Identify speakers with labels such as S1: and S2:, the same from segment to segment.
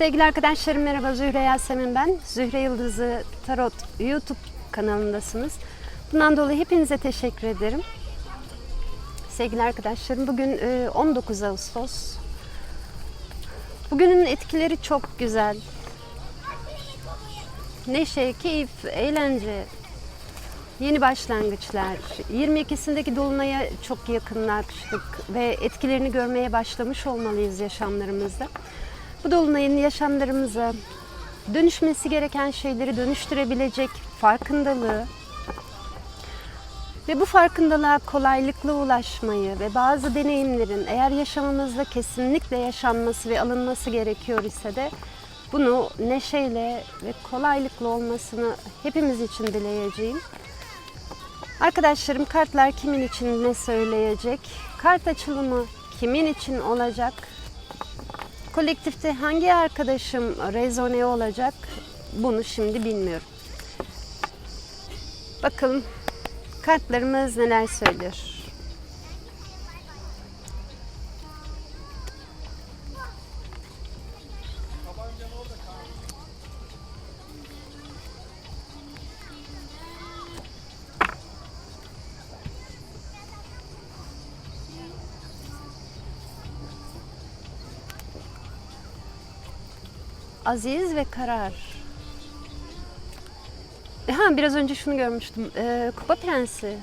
S1: Sevgili arkadaşlarım merhaba Zühre Yasemin ben. Zühre Yıldızı Tarot YouTube kanalındasınız. Bundan dolayı hepinize teşekkür ederim. Sevgili arkadaşlarım bugün e, 19 Ağustos. Bugünün etkileri çok güzel. Neşe, keyif, eğlence, yeni başlangıçlar. 22'sindeki dolunaya çok yakınlaştık ve etkilerini görmeye başlamış olmalıyız yaşamlarımızda. Bu dolunayın yaşamlarımıza dönüşmesi gereken şeyleri dönüştürebilecek farkındalığı ve bu farkındalığa kolaylıkla ulaşmayı ve bazı deneyimlerin eğer yaşamımızda kesinlikle yaşanması ve alınması gerekiyor ise de bunu neşeyle ve kolaylıkla olmasını hepimiz için dileyeceğim. Arkadaşlarım kartlar kimin için ne söyleyecek? Kart açılımı kimin için olacak? Kolektifte hangi arkadaşım rezone olacak? Bunu şimdi bilmiyorum. Bakalım kartlarımız neler söylüyor. Aziz ve karar. Ha biraz önce şunu görmüştüm. Ee, Kupa Prensi.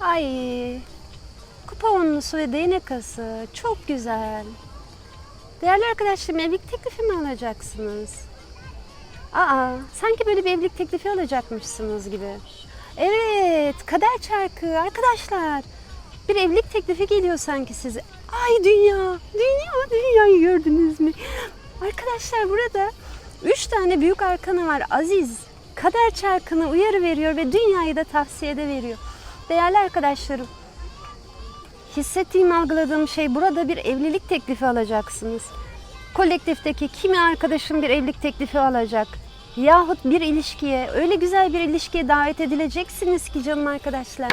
S1: Ay. Kupa onlusu ve değnek ası. Çok güzel. Değerli arkadaşlarım evlilik teklifi mi alacaksınız? Aa, sanki böyle bir evlilik teklifi alacakmışsınız gibi. Evet, kader çarkı arkadaşlar. Bir evlilik teklifi geliyor sanki size. Ay dünya, dünya, dünyayı gördünüz mü? Arkadaşlar burada üç tane büyük arkana var. Aziz, kader çarkını uyarı veriyor ve dünyayı da tavsiyede veriyor. Değerli arkadaşlarım, hissettiğim, algıladığım şey burada bir evlilik teklifi alacaksınız. Kolektifteki kimi arkadaşım bir evlilik teklifi alacak. Yahut bir ilişkiye, öyle güzel bir ilişkiye davet edileceksiniz ki canım arkadaşlar.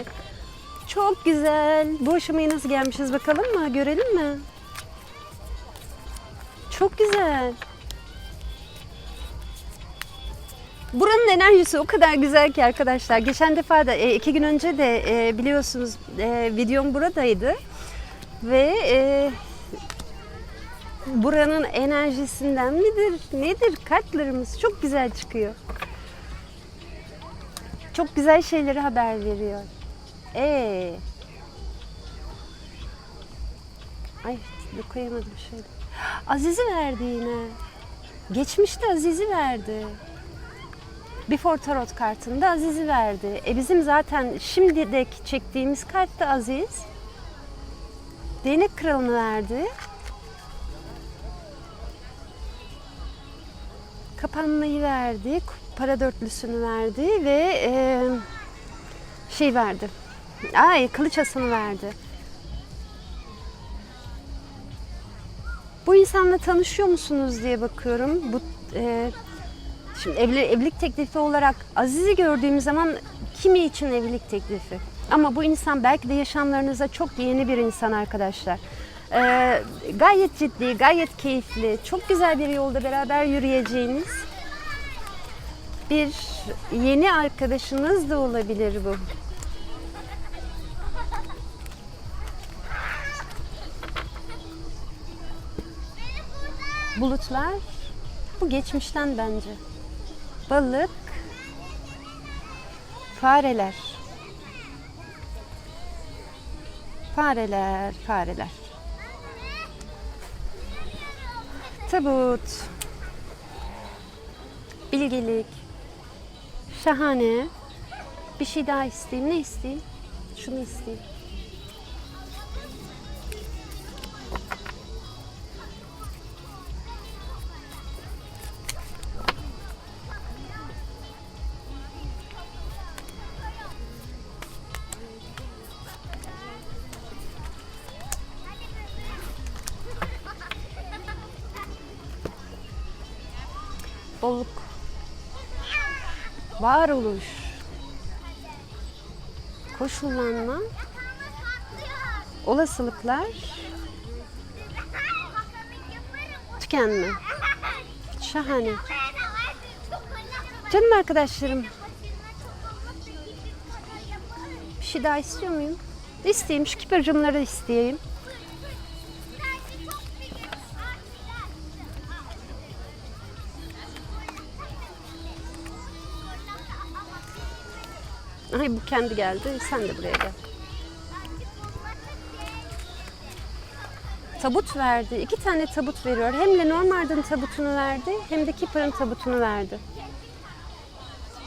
S1: Çok güzel. Bu aşamaya nasıl gelmişiz bakalım mı? Görelim mi? Çok güzel. Buranın enerjisi o kadar güzel ki arkadaşlar. Geçen defa da e, iki gün önce de e, biliyorsunuz e, videom buradaydı. Ve buranın enerjisinden midir nedir kartlarımız çok güzel çıkıyor. Çok güzel şeyleri haber veriyor. Ee. Ay koyamadım şöyle. Aziz'i verdi yine. Geçmişte Aziz'i verdi. Before Tarot kartında Aziz'i verdi. E bizim zaten şimdi de çektiğimiz kart da Aziz. Değnek kralını verdi. Kapanmayı verdi. Para dörtlüsünü verdi ve e, şey verdi. Ay kılıç asını verdi. Bu insanla tanışıyor musunuz diye bakıyorum. Bu e, şimdi evli, evlilik teklifi olarak Aziz'i gördüğüm zaman kimi için evlilik teklifi? Ama bu insan belki de yaşamlarınıza çok yeni bir insan arkadaşlar. E, gayet ciddi, gayet keyifli, çok güzel bir yolda beraber yürüyeceğiniz bir yeni arkadaşınız da olabilir bu. Bulutlar bu geçmişten bence. Balık, fareler. Fareler, fareler. Tabut. Bilgelik. Şahane. Bir şey daha isteyeyim. Ne isteyeyim? Şunu isteyeyim. Varoluş. Koşullanma. Olasılıklar. Mi? Şahane. Canım arkadaşlarım. Bir şey daha istiyor muyum? İsteyeyim. Şu kıpırcımları isteyeyim. Ay bu kendi geldi. Sen de buraya gel. Tabut verdi. İki tane tabut veriyor. Hem Lenormand'ın tabutunu verdi hem de Keeper'ın tabutunu verdi.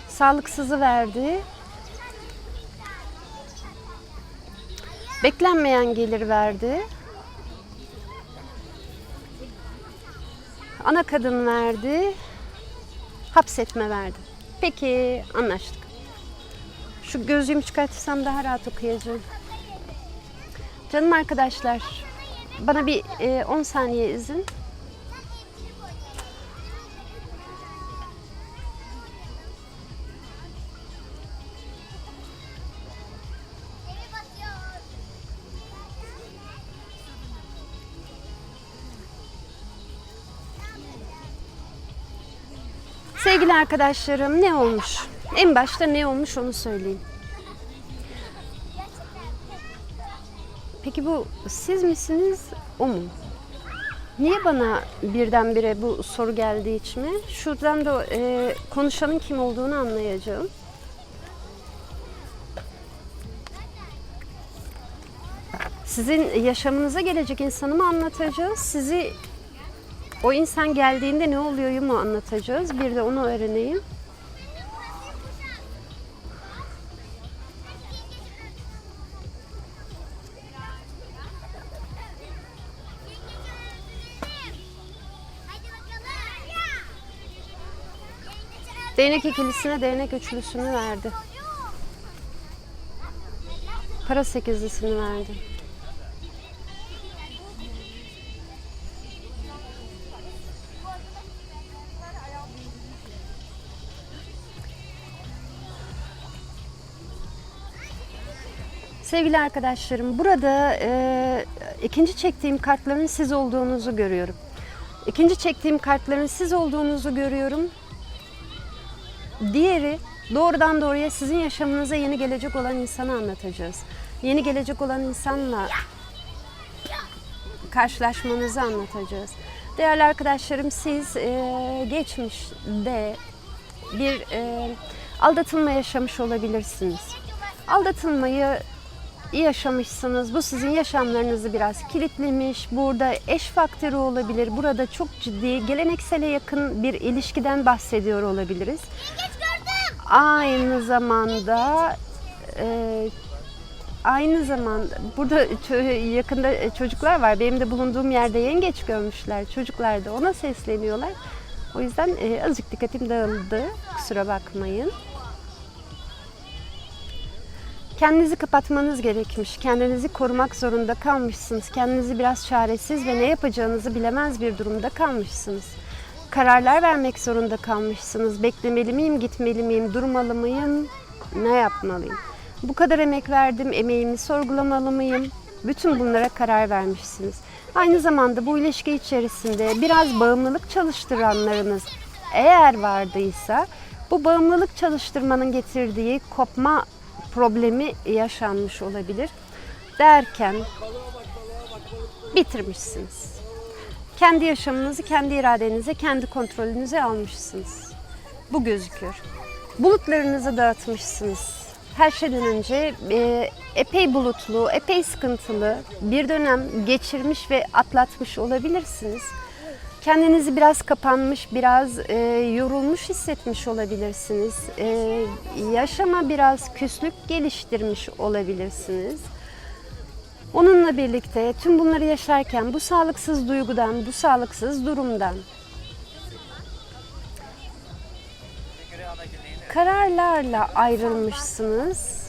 S1: Sağlıksızı verdi. Beklenmeyen gelir verdi. Ana kadın verdi. Hapsetme verdi. Peki anlaştık. Şu gözlüğümü çıkartırsam daha rahat okuyacağım. Canım arkadaşlar, bana bir e, 10 saniye izin. Sevgili arkadaşlarım ne olmuş? En başta ne olmuş onu söyleyeyim. Peki bu siz misiniz, o mu? Niye bana birdenbire bu soru geldi içime? Şuradan da e, konuşanın kim olduğunu anlayacağım. Sizin yaşamınıza gelecek insanı mı anlatacağız? Sizi o insan geldiğinde ne oluyor mu anlatacağız? Bir de onu öğreneyim. Değnek ikilisine değnek üçlüsünü verdi. Para sekizlisini verdi. Sevgili arkadaşlarım, burada e, ikinci çektiğim kartların siz olduğunuzu görüyorum. İkinci çektiğim kartların siz olduğunuzu görüyorum. Diğeri doğrudan doğruya sizin yaşamınıza yeni gelecek olan insanı anlatacağız. Yeni gelecek olan insanla karşılaşmanızı anlatacağız. Değerli arkadaşlarım siz e, geçmişte bir e, aldatılma yaşamış olabilirsiniz. Aldatılmayı yaşamışsınız. Bu sizin yaşamlarınızı biraz kilitlemiş. Burada eş faktörü olabilir. Burada çok ciddi, geleneksele yakın bir ilişkiden bahsediyor olabiliriz. Aynı zamanda e, aynı zamanda burada yakında çocuklar var. Benim de bulunduğum yerde yengeç görmüşler. Çocuklar da ona sesleniyorlar. O yüzden e, azıcık dikkatim dağıldı. Kusura bakmayın. Kendinizi kapatmanız gerekmiş. Kendinizi korumak zorunda kalmışsınız. Kendinizi biraz çaresiz ve ne yapacağınızı bilemez bir durumda kalmışsınız. Kararlar vermek zorunda kalmışsınız. Beklemeli miyim, gitmeli miyim, durmalı mıyım, ne yapmalıyım? Bu kadar emek verdim, emeğimi sorgulamalı mıyım? Bütün bunlara karar vermişsiniz. Aynı zamanda bu ilişki içerisinde biraz bağımlılık çalıştıranlarınız eğer vardıysa bu bağımlılık çalıştırmanın getirdiği kopma problemi yaşanmış olabilir. Derken bitirmişsiniz. Kendi yaşamınızı kendi iradenize, kendi kontrolünüze almışsınız. Bu gözüküyor. Bulutlarınızı dağıtmışsınız. Her şeyden önce e, epey bulutlu, epey sıkıntılı bir dönem geçirmiş ve atlatmış olabilirsiniz. Kendinizi biraz kapanmış, biraz e, yorulmuş hissetmiş olabilirsiniz. E, yaşama biraz küslük geliştirmiş olabilirsiniz. Onunla birlikte tüm bunları yaşarken bu sağlıksız duygudan, bu sağlıksız durumdan kararlarla ayrılmışsınız.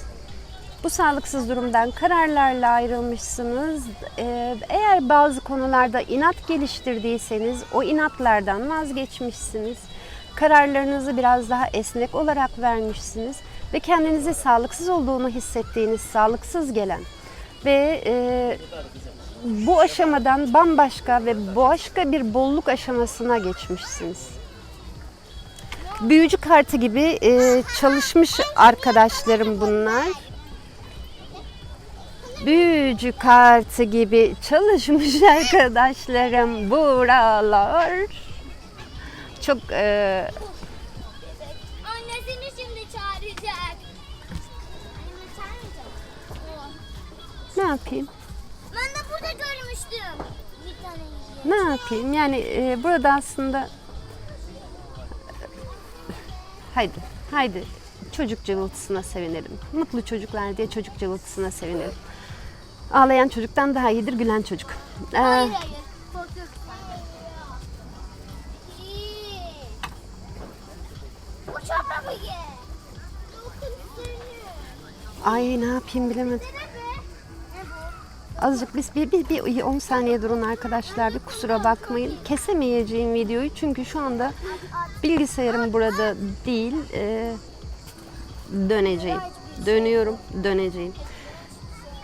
S1: Bu sağlıksız durumdan kararlarla ayrılmışsınız. Ee, eğer bazı konularda inat geliştirdiyseniz o inatlardan vazgeçmişsiniz. Kararlarınızı biraz daha esnek olarak vermişsiniz ve kendinizi sağlıksız olduğunu hissettiğiniz, sağlıksız gelen ve e, bu aşamadan bambaşka ve başka bir bolluk aşamasına geçmişsiniz. Büyücü kartı gibi e, çalışmış arkadaşlarım bunlar. Büyücü kartı gibi çalışmış arkadaşlarım buralar. Çok e,
S2: Annesini şimdi çağıracak. Annemi çağırmayacak.
S1: ne yapayım?
S2: Ben de burada görmüştüm. Bir tane.
S1: Ne yapayım? Yani e, burada aslında haydi haydi çocuk cıvıltısına sevinelim. Mutlu çocuklar diye çocuk cıvıltısına sevinelim. Ağlayan çocuktan daha iyidir gülen çocuk. Ee,
S2: Hayır hayır.
S1: Ay ne yapayım bilemedim. Azıcık biz bir, bir, bir 10 saniye durun arkadaşlar. Bir kusura bakmayın. Kesemeyeceğim videoyu çünkü şu anda bilgisayarım burada değil. Ee, döneceğim. Dönüyorum, döneceğim.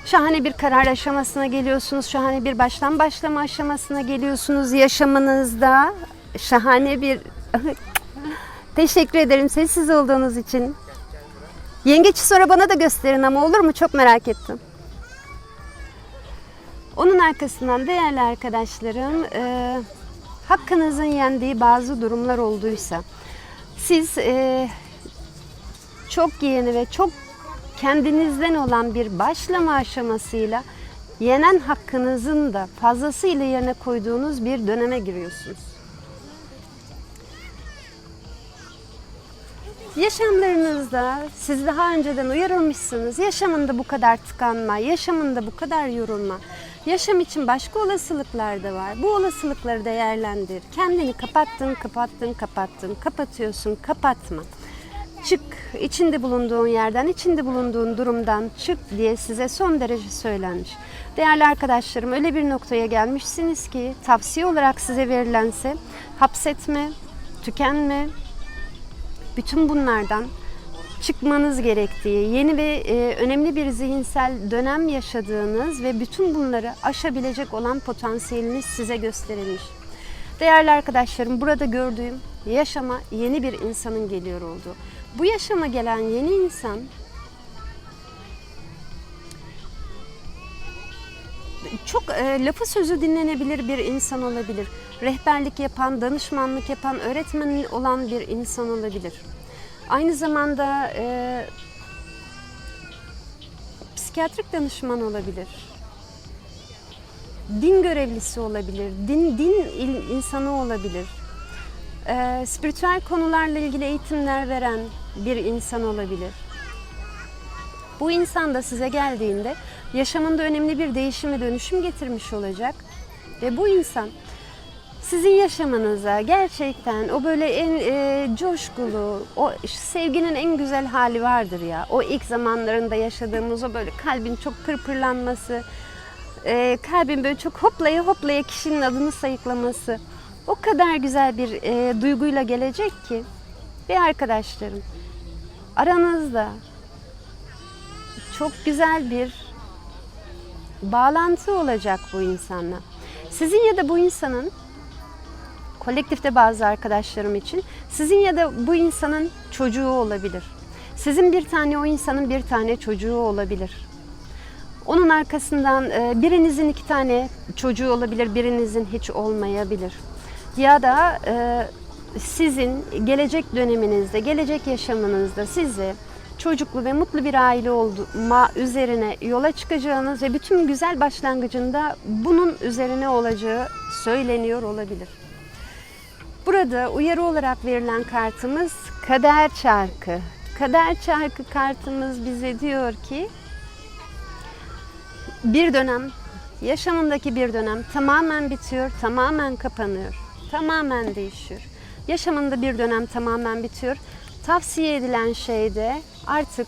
S1: Şahane bir karar aşamasına geliyorsunuz. Şahane bir baştan başlama aşamasına geliyorsunuz yaşamınızda. Şahane bir Teşekkür ederim sessiz olduğunuz için. Yengeçi sonra bana da gösterin ama olur mu? Çok merak ettim. Onun arkasından değerli arkadaşlarım, e, hakkınızın yendiği bazı durumlar olduysa, siz e, çok yeni ve çok kendinizden olan bir başlama aşamasıyla yenen hakkınızın da fazlasıyla yerine koyduğunuz bir döneme giriyorsunuz. Yaşamlarınızda siz daha önceden uyarılmışsınız. Yaşamında bu kadar tıkanma, yaşamında bu kadar yorulma. Yaşam için başka olasılıklar da var. Bu olasılıkları değerlendir. Kendini kapattın, kapattın, kapattın. Kapatıyorsun, kapatma. Çık, içinde bulunduğun yerden, içinde bulunduğun durumdan çık diye size son derece söylenmiş. Değerli arkadaşlarım öyle bir noktaya gelmişsiniz ki tavsiye olarak size verilense hapsetme, tükenme, bütün bunlardan çıkmanız gerektiği, yeni ve e, önemli bir zihinsel dönem yaşadığınız ve bütün bunları aşabilecek olan potansiyeliniz size gösterilmiş. Değerli arkadaşlarım, burada gördüğüm yaşama yeni bir insanın geliyor olduğu. Bu yaşama gelen yeni insan çok e, lafı sözü dinlenebilir bir insan olabilir. Rehberlik yapan, danışmanlık yapan, öğretmen olan bir insan olabilir. Aynı zamanda e, psikiyatrik danışman olabilir. Din görevlisi olabilir, din din insanı olabilir. E, spiritüel konularla ilgili eğitimler veren bir insan olabilir. Bu insan da size geldiğinde yaşamında önemli bir değişim ve dönüşüm getirmiş olacak. Ve bu insan sizin yaşamınıza gerçekten o böyle en e, coşkulu, o sevginin en güzel hali vardır ya. O ilk zamanlarında yaşadığımız o böyle kalbin çok pırpırlanması, e, kalbin böyle çok hoplaya hoplaya kişinin adını sayıklaması. O kadar güzel bir e, duyguyla gelecek ki. Ve arkadaşlarım aranızda çok güzel bir bağlantı olacak bu insanla. Sizin ya da bu insanın kolektifte bazı arkadaşlarım için sizin ya da bu insanın çocuğu olabilir. Sizin bir tane o insanın bir tane çocuğu olabilir. Onun arkasından e, birinizin iki tane çocuğu olabilir, birinizin hiç olmayabilir. Ya da e, sizin gelecek döneminizde, gelecek yaşamınızda size çocuklu ve mutlu bir aile olma üzerine yola çıkacağınız ve bütün güzel başlangıcında bunun üzerine olacağı söyleniyor olabilir. Burada uyarı olarak verilen kartımız kader çarkı. Kader çarkı kartımız bize diyor ki bir dönem, yaşamındaki bir dönem tamamen bitiyor, tamamen kapanıyor, tamamen değişiyor. Yaşamında bir dönem tamamen bitiyor. Tavsiye edilen şey de artık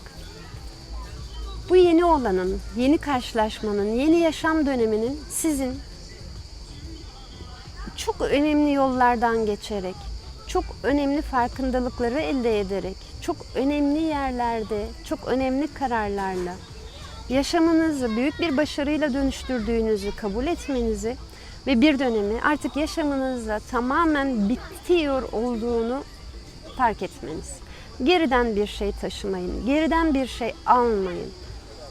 S1: bu yeni olanın, yeni karşılaşmanın, yeni yaşam döneminin sizin çok önemli yollardan geçerek, çok önemli farkındalıkları elde ederek, çok önemli yerlerde, çok önemli kararlarla yaşamınızı büyük bir başarıyla dönüştürdüğünüzü kabul etmenizi ve bir dönemi artık yaşamınızda tamamen bitiyor olduğunu fark etmeniz. Geriden bir şey taşımayın, geriden bir şey almayın.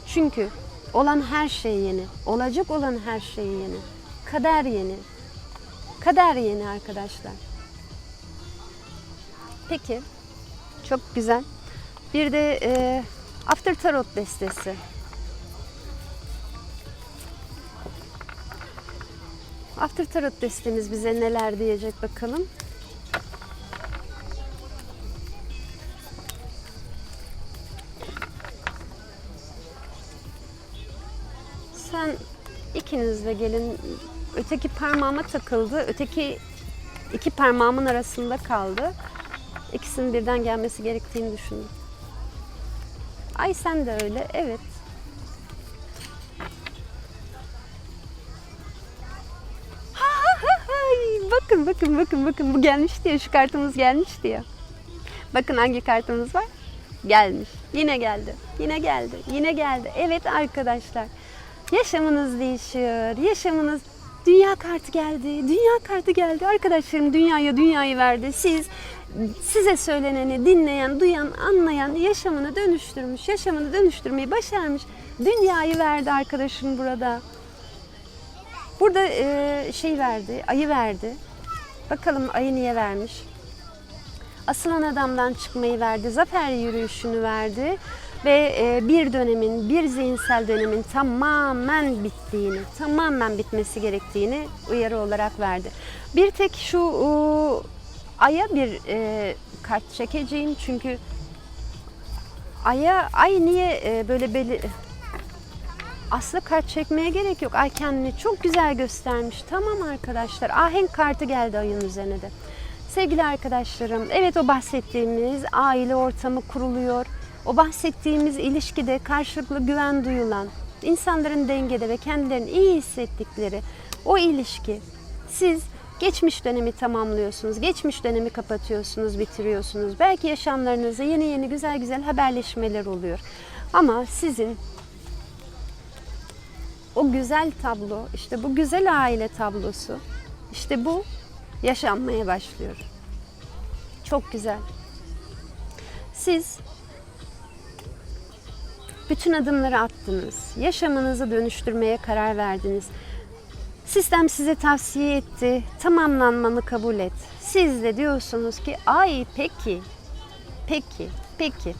S1: Çünkü olan her şey yeni, olacak olan her şey yeni. Kader yeni. Kader yeni arkadaşlar. Peki, çok güzel. Bir de e, After Tarot destesi. After Tarot destemiz bize neler diyecek bakalım. Sen ikiniz de gelin. Öteki parmağıma takıldı. Öteki iki parmağımın arasında kaldı. İkisinin birden gelmesi gerektiğini düşündüm. Ay sen de öyle. Evet. Bakın bakın bakın bu gelmişti ya şu kartımız gelmişti ya. Bakın hangi kartımız var? Gelmiş. Yine geldi. Yine geldi. Yine geldi. Evet arkadaşlar. Yaşamınız değişiyor. Yaşamınız Dünya kartı geldi. Dünya kartı geldi. Arkadaşlarım dünyaya dünyayı verdi. Siz size söyleneni dinleyen, duyan, anlayan yaşamını dönüştürmüş. Yaşamını dönüştürmeyi başarmış. Dünyayı verdi arkadaşım burada. Burada e, şey verdi, ayı verdi. Bakalım ayı niye vermiş? Asılan adamdan çıkmayı verdi, zafer yürüyüşünü verdi ve e, bir dönemin, bir zihinsel dönemin tamamen bittiğini, tamamen bitmesi gerektiğini uyarı olarak verdi. Bir tek şu aya bir e, kart çekeceğim çünkü aya ay niye e, böyle beli aslında kart çekmeye gerek yok. Ay kendini çok güzel göstermiş. Tamam arkadaşlar. Ahenk kartı geldi ayın üzerine de. Sevgili arkadaşlarım, evet o bahsettiğimiz aile ortamı kuruluyor. O bahsettiğimiz ilişkide karşılıklı güven duyulan, insanların dengede ve kendilerini iyi hissettikleri o ilişki. Siz geçmiş dönemi tamamlıyorsunuz, geçmiş dönemi kapatıyorsunuz, bitiriyorsunuz. Belki yaşamlarınızda yeni yeni güzel güzel haberleşmeler oluyor. Ama sizin o güzel tablo, işte bu güzel aile tablosu, işte bu yaşanmaya başlıyor. Çok güzel. Siz bütün adımları attınız. Yaşamınızı dönüştürmeye karar verdiniz. Sistem size tavsiye etti. Tamamlanmanı kabul et. Siz de diyorsunuz ki ay peki, peki, peki.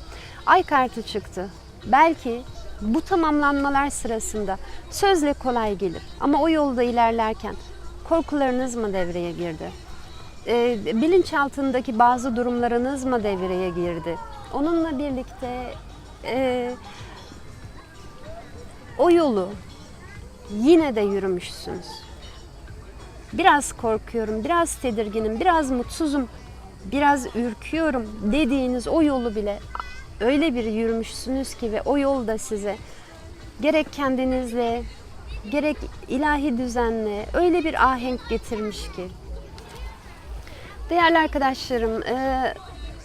S1: Ay kartı çıktı. Belki bu tamamlanmalar sırasında sözle kolay gelir. Ama o yolda ilerlerken korkularınız mı devreye girdi? E, bilinçaltındaki bazı durumlarınız mı devreye girdi? Onunla birlikte e, o yolu yine de yürümüşsünüz. Biraz korkuyorum, biraz tedirginim, biraz mutsuzum, biraz ürküyorum dediğiniz o yolu bile öyle bir yürümüşsünüz ki ve o yolda size gerek kendinizle gerek ilahi düzenle öyle bir ahenk getirmiş ki. Değerli arkadaşlarım, e,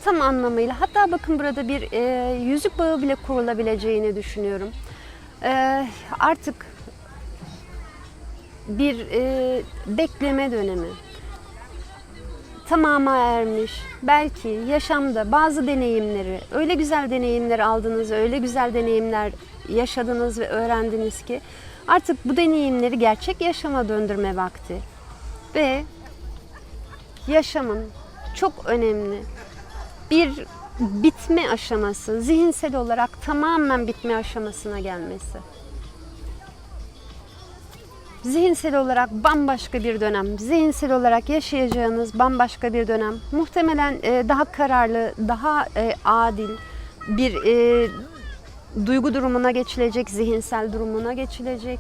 S1: tam anlamıyla hatta bakın burada bir e, yüzük bağı bile kurulabileceğini düşünüyorum. E, artık bir e, bekleme dönemi tamama ermiş. Belki yaşamda bazı deneyimleri, öyle güzel deneyimler aldınız, öyle güzel deneyimler yaşadınız ve öğrendiniz ki artık bu deneyimleri gerçek yaşama döndürme vakti. Ve yaşamın çok önemli bir bitme aşaması, zihinsel olarak tamamen bitme aşamasına gelmesi. Zihinsel olarak bambaşka bir dönem, zihinsel olarak yaşayacağınız bambaşka bir dönem. Muhtemelen e, daha kararlı, daha e, adil bir e, duygu durumuna geçilecek, zihinsel durumuna geçilecek.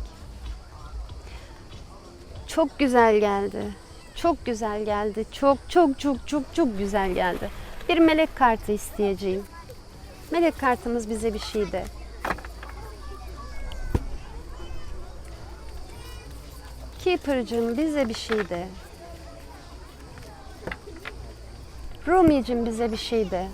S1: Çok güzel geldi. Çok güzel geldi. Çok çok çok çok çok güzel geldi. Bir melek kartı isteyeceğim. Melek kartımız bize bir şey de. Keeper'cığım bize bir şey de. Rumi'cim bize bir şey de.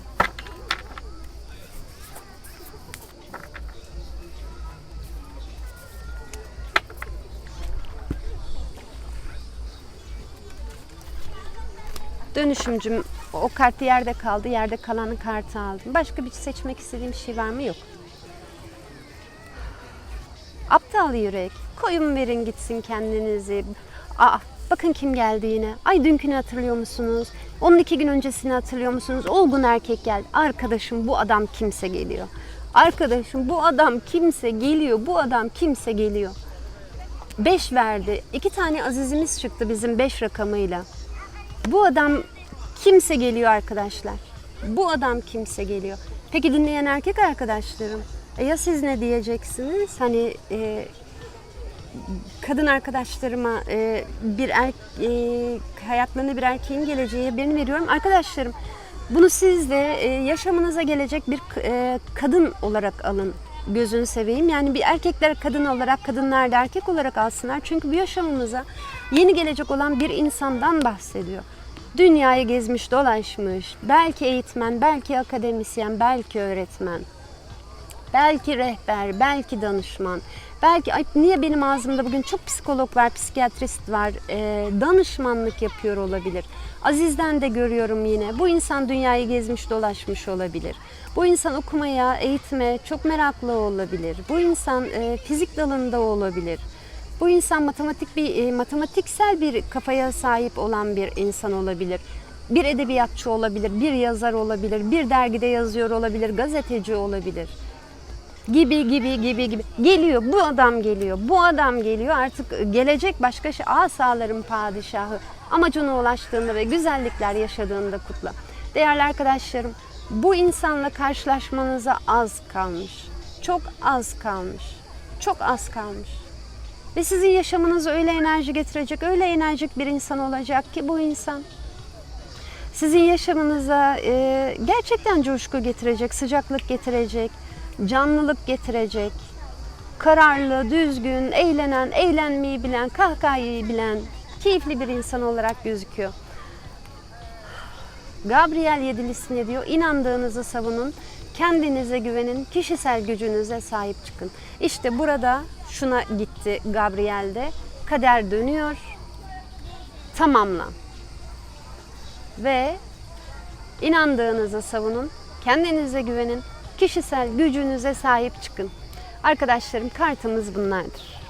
S1: Dönüşümcüm o kart yerde kaldı. Yerde kalanı kartı aldım. Başka bir seçmek istediğim şey var mı? Yok. Aptal yürek. Koyun verin gitsin kendinizi. Aa, bakın kim geldi yine. Ay dünkünü hatırlıyor musunuz? Onun iki gün öncesini hatırlıyor musunuz? Olgun erkek geldi. Arkadaşım bu adam kimse geliyor. Arkadaşım bu adam kimse geliyor. Bu adam kimse geliyor. Beş verdi. İki tane azizimiz çıktı bizim beş rakamıyla. Bu adam kimse geliyor arkadaşlar. Bu adam kimse geliyor. Peki dinleyen erkek arkadaşlarım. E ya siz ne diyeceksiniz? Hani e, kadın arkadaşlarıma e, bir er, e, hayatlarına bir erkeğin geleceği haberini veriyorum. Arkadaşlarım bunu siz de e, yaşamınıza gelecek bir e, kadın olarak alın. Gözünü seveyim. Yani bir erkekler kadın olarak, kadınlar da erkek olarak alsınlar. Çünkü bu yaşamımıza yeni gelecek olan bir insandan bahsediyor. Dünyayı gezmiş, dolaşmış. Belki eğitmen, belki akademisyen, belki öğretmen. Belki rehber, belki danışman. Belki ay niye benim ağzımda bugün çok psikolog var, psikiyatrist var. Ee, danışmanlık yapıyor olabilir. Aziz'den de görüyorum yine. Bu insan dünyayı gezmiş, dolaşmış olabilir. Bu insan okumaya, eğitime çok meraklı olabilir. Bu insan e, fizik dalında olabilir. Bu insan matematik bir e, matematiksel bir kafaya sahip olan bir insan olabilir. Bir edebiyatçı olabilir, bir yazar olabilir, bir dergide yazıyor olabilir, gazeteci olabilir gibi gibi gibi gibi. Geliyor bu adam geliyor bu adam geliyor. Artık gelecek başka şey. Asaların padişahı. Amacına ulaştığında ve güzellikler yaşadığında kutla. Değerli arkadaşlarım bu insanla karşılaşmanıza az kalmış. Çok az kalmış. Çok az kalmış. Ve sizin yaşamınıza öyle enerji getirecek öyle enerjik bir insan olacak ki bu insan. Sizin yaşamınıza e, gerçekten coşku getirecek, sıcaklık getirecek, canlılık getirecek, kararlı, düzgün, eğlenen, eğlenmeyi bilen, kahkahayı bilen, keyifli bir insan olarak gözüküyor. Gabriel yedilisi ne diyor? İnandığınızı savunun, kendinize güvenin, kişisel gücünüze sahip çıkın. İşte burada şuna gitti Gabriel'de. Kader dönüyor, tamamla ve inandığınızı savunun, kendinize güvenin, kişisel gücünüze sahip çıkın. Arkadaşlarım kartımız bunlardır.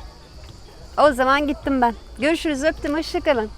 S1: O zaman gittim ben. Görüşürüz öptüm hoşçakalın.